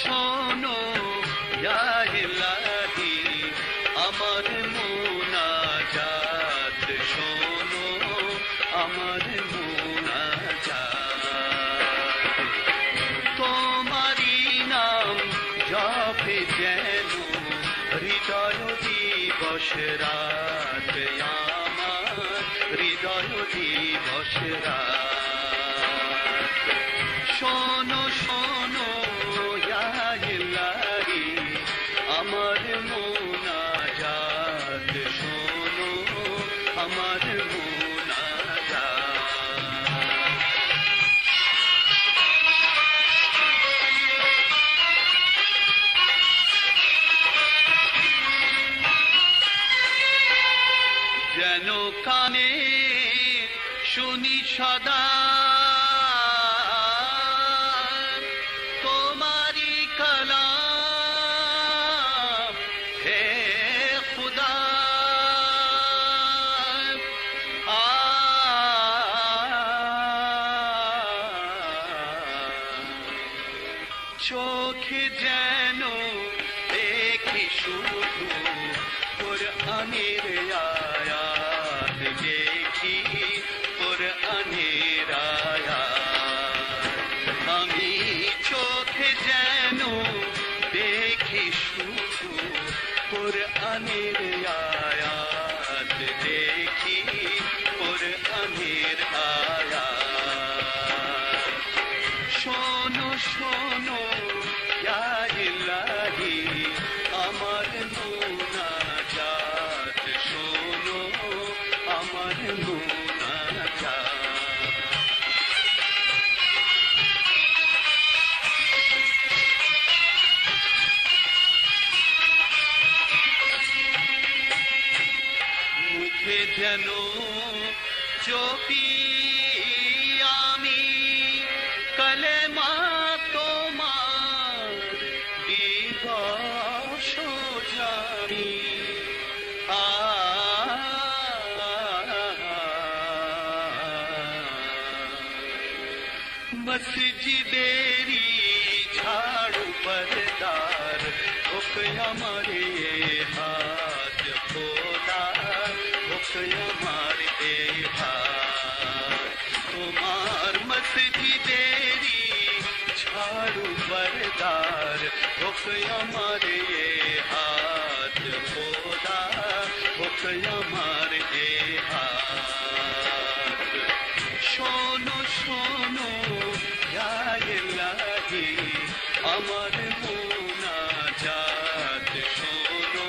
শোনো ইয়াহিলাহি আমার মোনাজাত, শোনো, আমার মোনাজাত। তোমারি নাম জপে যেন, হৃদয় দিবস রাত আমার, হৃদয় দিবস রাত। শোনো শোনো যেন কানে শুনি সদা চোখে যেন দেখি শুধু কোরআনের আয়াত। দেখি কোরআনের আয়াত। আমি চোখে যেন দেখি শুধু কোরআনের আয়াত। দেখি শোনো শোনো মুখে যেন চোপি আমি কলেমা তোমার দিবস জানি। মসজিদেরি ঝাড়ু পরদার হোক আমারে ঝাড়ু পরদার হোক আমারে হাত খোদা হোক আমারে হাত শোনো শোনো ইয়া ইলাহি আমার মোনাজাত শোনো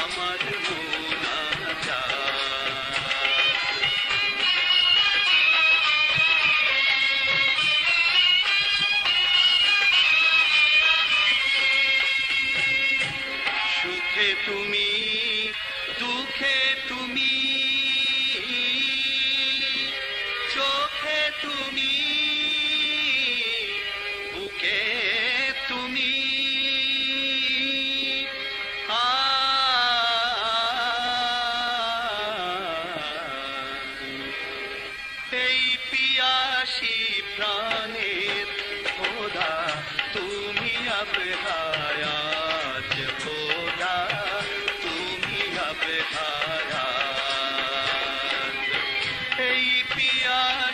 আমার মোনাজাত তুমি দুঃখে তুমি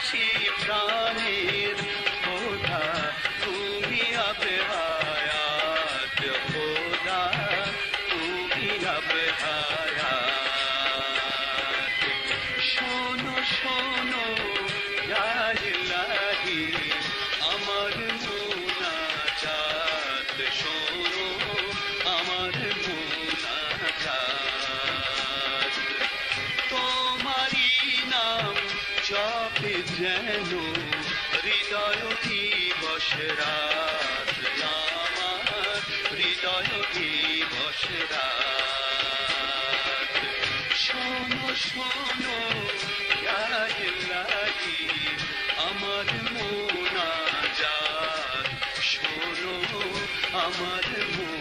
পিয়াসি প্রাণের জপে যেন হৃদয় দিবস রাত আমার শোনো শোনো ইলাহি আমার মোনাজাত। শোনো আমার মোনাজাত